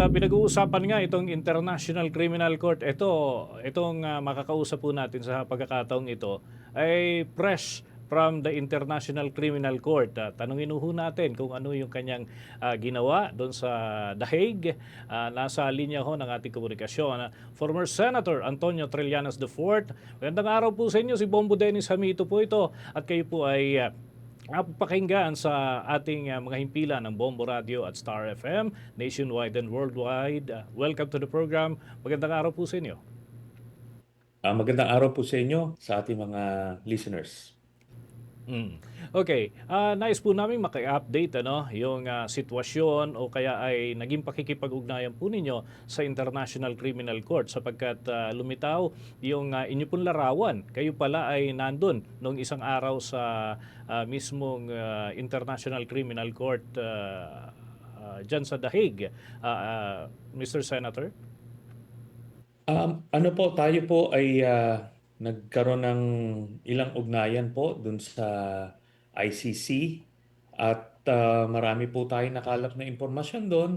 uh, pinag-uusapan nga itong International Criminal Court. Ito, itong uh, makakausap po natin sa pagkakataong ito ay fresh from the International Criminal Court. Uh, tanungin ho natin kung ano yung kanyang uh, ginawa doon sa The Hague. Uh, nasa linya ho ng ating komunikasyon. Uh, former Senator Antonio Trillanes IV. Magandang araw po sa inyo. Si Bombo Dennis Hamito po ito. At kayo po ay uh, napapakinggan sa ating uh, mga himpilan ng Bombo Radio at Star FM, nationwide and worldwide. Uh, welcome to the program. Magandang araw po sa inyo. Ah, magandang araw po sa inyo sa ating mga listeners. Mm. Okay, Ah, nais po namin maki-update ano, yung ah, sitwasyon o kaya ay naging pakikipag-ugnayan po ninyo sa International Criminal Court sapagkat ah, lumitaw yung ah, inyo pong larawan. Kayo pala ay nandun nung isang araw sa ah, mismong ah, International Criminal Court uh, dyan sa Hague. Ah, ah, Mr. Senator? Um, ano po, tayo po ay ah, nagkaroon ng ilang ugnayan po dun sa ICC at ah, marami po tayo nakalap na impormasyon doon.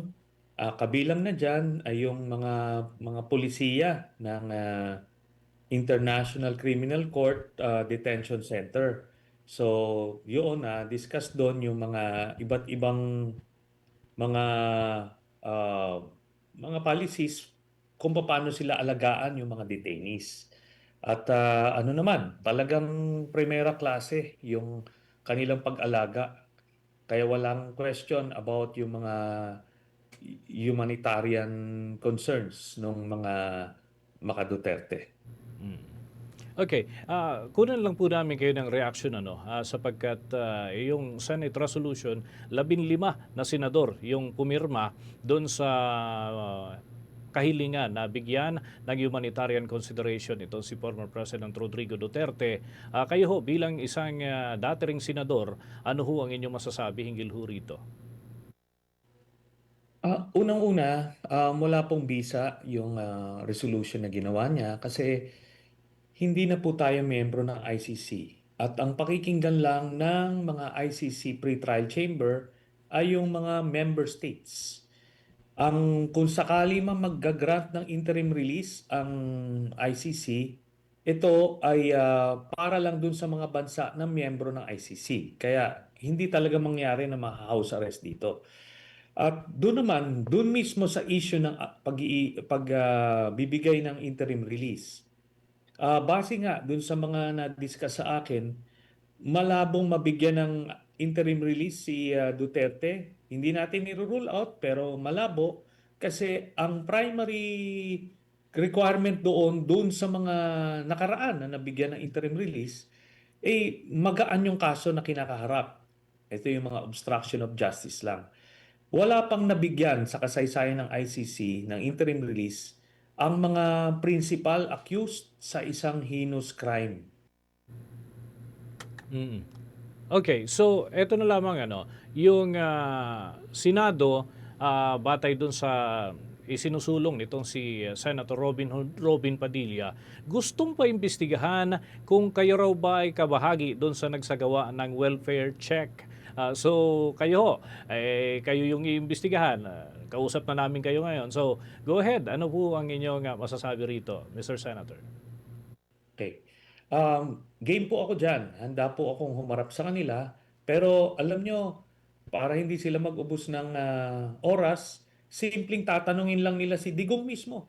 Ah, kabilang na dyan ay yung mga mga polisiya ng ah, International Criminal Court ah, Detention Center. So, yun na discuss doon yung mga iba't ibang mga ah, mga policies kung paano sila alagaan yung mga detainees. At ah, ano naman, talagang primera klase yung kanilang pag-alaga. Kaya walang question about yung mga humanitarian concerns ng mga mga Duterte. Okay, ah kunan lang po namin kayo ng reaction ano ah, sapagkat ah, yung Senate resolution, labing lima na senador yung pumirma doon sa ah, kahilingan na bigyan ng humanitarian consideration ito si former President Rodrigo Duterte. Ah, kayo ho bilang isang ah, dating senador, ano ho ang inyong masasabi hinggil ho rito? Ah, unang-una, ah, wala pong bisa yung ah, resolution na ginawa niya kasi hindi na po tayo miyembro ng ICC. At ang pakikinggan lang ng mga ICC pre-trial chamber ay yung mga member states. Ang kung sakali man magga-grant ng interim release ang ICC, ito ay ah, para lang dun sa mga bansa na miyembro ng ICC. Kaya hindi talaga mangyari na ma-house arrest dito. At doon naman, doon mismo sa issue ng ah, pag, pag bibigay ng interim release. Ah, base nga doon sa mga na-discuss sa akin, malabong mabigyan ng interim release si ah, Duterte. Hindi natin i-rule out pero malabo kasi ang primary requirement doon doon sa mga nakaraan na nabigyan ng interim release eh magaan yung kaso na kinakaharap. Ito yung mga obstruction of justice lang. Wala pang nabigyan sa kasaysayan ng ICC ng interim release ang mga principal accused sa isang heinous crime. Mm. Okay, so eto na lamang ano, yung ah, Senado ah, batay dun sa isinusulong nitong si ah, Senator Robin Robin Padilla, gustong pa imbestigahan kung kayo raw ba ay kabahagi doon sa nagsagawa ng welfare check. Ah, so kayo ho, eh, kayo yung iimbestigahan. Ah, kausap na namin kayo ngayon. So go ahead, ano po ang inyong ah, masasabi rito, Mr. Senator? Okay. Um, game po ako dyan. Handa po akong humarap sa kanila. Pero alam nyo, para hindi sila mag-ubos ng ah, oras, simpleng tatanungin lang nila si Digong mismo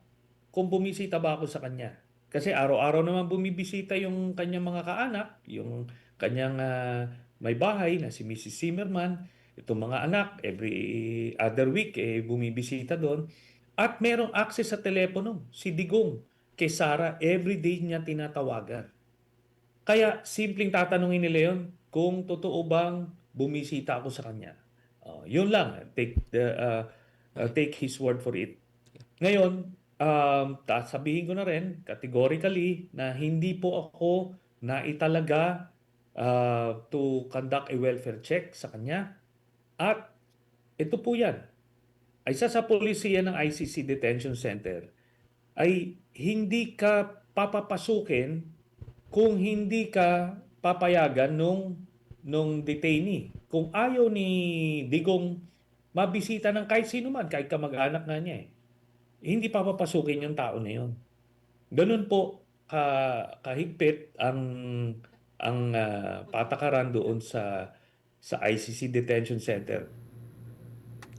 kung bumisita ba ako sa kanya. Kasi araw-araw naman bumibisita yung kanyang mga kaanak, yung kanyang ah, may bahay na si Mrs. Zimmerman, itong mga anak, every other week eh, bumibisita doon. At merong access sa telepono, si Digong kay Sara, everyday niya tinatawagan. Kaya simpleng tatanungin nila yon kung totoo bang bumisita ako sa kanya. Oh, yun lang. Take the uh, uh, take his word for it. Ngayon, um, sabihin ko na rin categorically na hindi po ako naitalaga uh, to conduct a welfare check sa kanya. At ito po yan. Isa sa polisiya ng ICC Detention Center ay hindi ka papapasukin kung hindi ka papayagan nung nung detainee. Kung ayaw ni Digong mabisita ng kahit sino man, kahit kamag-anak nga niya eh. Hindi pa papasukin yung tao na yun. Ganun po ka, kahigpit ang ang ah, patakaran doon sa sa ICC Detention Center.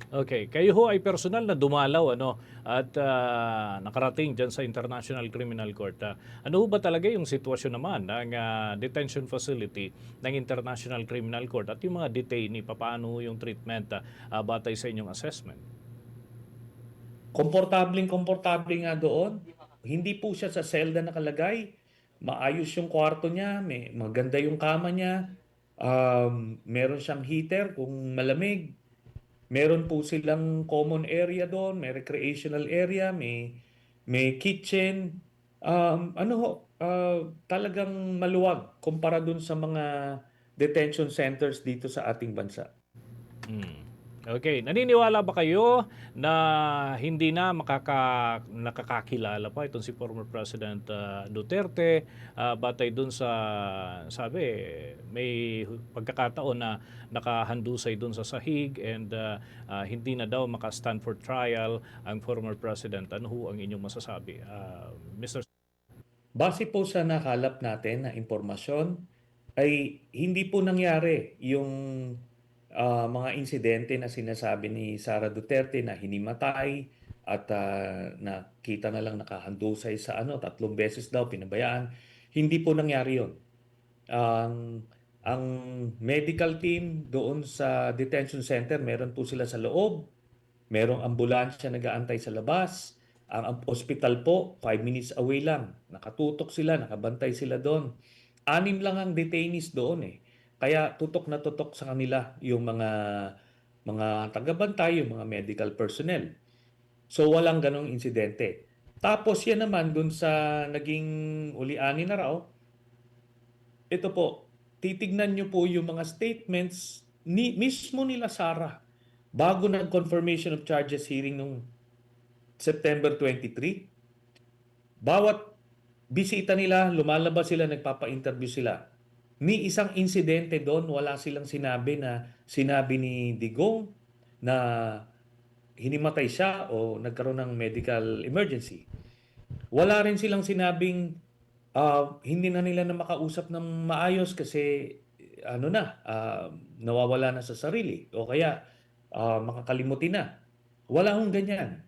Okay, kayo ho ay personal na dumalaw ano at ah, nakarating diyan sa International Criminal Court. Ah, ano ho ba talaga yung sitwasyon naman ng ah, detention facility ng International Criminal Court at yung mga detainee papaano ho yung treatment ah, batay sa inyong assessment? Komportabling komportable nga doon. Hindi po siya sa selda nakalagay. Maayos yung kwarto niya, may maganda yung kama niya. Um, meron siyang heater kung malamig. Meron po silang common area doon, may recreational area, may may kitchen. Um, ano ho, ah, talagang maluwag kumpara dun sa mga detention centers dito sa ating bansa. Hmm. Okay, naniniwala ba kayo na hindi na makaka nakakakilala pa itong si former President ah, Duterte ah, batay dun sa sabi may pagkakataon na nakahandusay dun sa sahig and ah, ah, hindi na daw maka-stand for trial ang former President. Ano ho ang inyong masasabi? Ah, Mr. Base po sa nakalap natin na impormasyon, ay hindi po nangyari yung ah, mga insidente na sinasabi ni Sara Duterte na hinimatay at ah, nakita na lang nakahandusay sa ano, tatlong beses daw pinabayaan. Hindi po nangyari yon. Ang ang medical team doon sa detention center, meron po sila sa loob. Merong ambulansya nag-aantay sa labas. Ang hospital po, 5 minutes away lang. Nakatutok sila, nakabantay sila doon. Anim lang ang detainees doon eh. Kaya tutok na tutok sa kanila yung mga mga tagabantay, yung mga medical personnel. So walang ganong insidente. Tapos yan naman dun sa naging uliani na raw, ito po, titignan nyo po yung mga statements ni mismo nila Sara bago ng confirmation of charges hearing nung September 23. Bawat bisita nila, lumalabas sila, nagpapa-interview sila. Ni isang insidente doon, wala silang sinabi na sinabi ni Digong na hinimatay siya o nagkaroon ng medical emergency. Wala rin silang sinabing ah, hindi na nila na makausap ng maayos kasi ano na, ah, nawawala na sa sarili o kaya ah, makakalimutin na. Wala hong ganyan.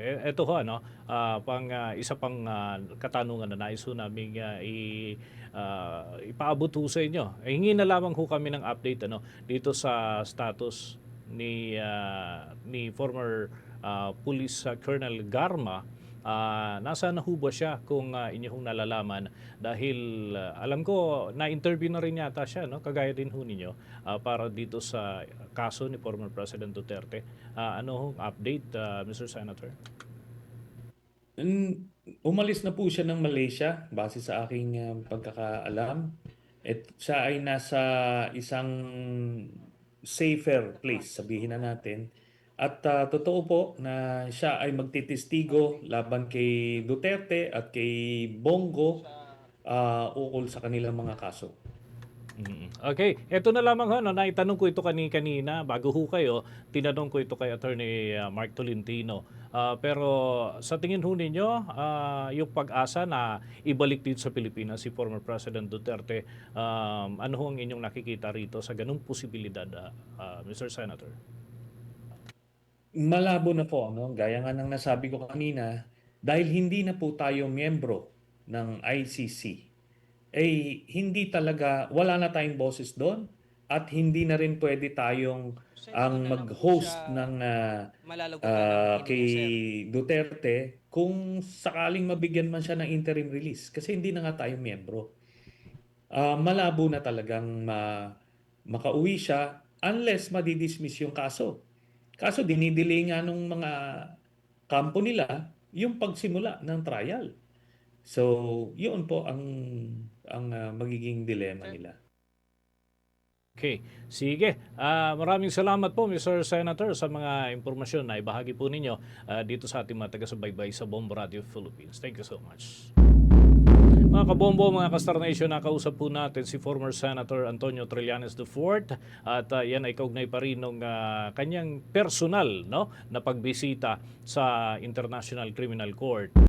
Eh, Ito ho, ano, ah, pang, ah, isa pang ah, katanungan na nais ho namin ah, i, ah, ipaabot ho sa inyo. Eh, hingi na lamang ho kami ng update ano, dito sa status ni, ah, ni former ah, Police Colonel Garma. Ah, nasa na ho siya kung ah, inyo hong nalalaman dahil ah, alam ko na-interview na rin yata siya no kagaya din ho ninyo ah, para dito sa kaso ni former President Duterte. Ah, ano hong update ah, Mr. Senator? Mm, Umalis na po siya ng Malaysia base sa aking ah, pagkakaalam. At siya ay nasa isang safer place, sabihin na natin. At ah, totoo po na siya ay magtitestigo laban kay Duterte at kay Bongo ah, ukol sa kanilang mga kaso. Okay, eto na lamang ho, no, naitanong ko ito kani kanina bago ho kayo, tinanong ko ito kay Attorney uh, Mark Tolentino. Ah, pero sa tingin ho ninyo, ah, yung pag-asa na ibalik dito sa Pilipinas si former President Duterte, um, ano ho ang inyong nakikita rito sa ganung posibilidad, ah, ah, Mr. Senator? Malabo na po, no? Gaya nga ng nasabi ko kanina, dahil hindi na po tayo miyembro ng ICC, eh hindi talaga, wala na tayong boses doon at hindi na rin pwede tayong ang mag-host ng ah, ng kay sir. Duterte kung sakaling mabigyan man siya ng interim release kasi hindi na nga tayo miyembro. Ah, malabo na talagang ma makauwi siya unless madidismiss yung kaso. Kaso dinidelay nga nung mga kampo nila yung pagsimula ng trial. So, yun po ang ang ah, magiging dilema nila. Okay, sige. Ah, maraming salamat po Mr. Senator sa mga impormasyon na ibahagi po ninyo ah, dito sa ating mga taga-subaybay sa Bombo Radio Philippines. Thank you so much. Mga kabombo, mga Kastar Nation, nakausap po natin si former Senator Antonio Trillanes IV at ah, yan ay kaugnay pa rin ng ah, kanyang personal no, na pagbisita sa International Criminal Court.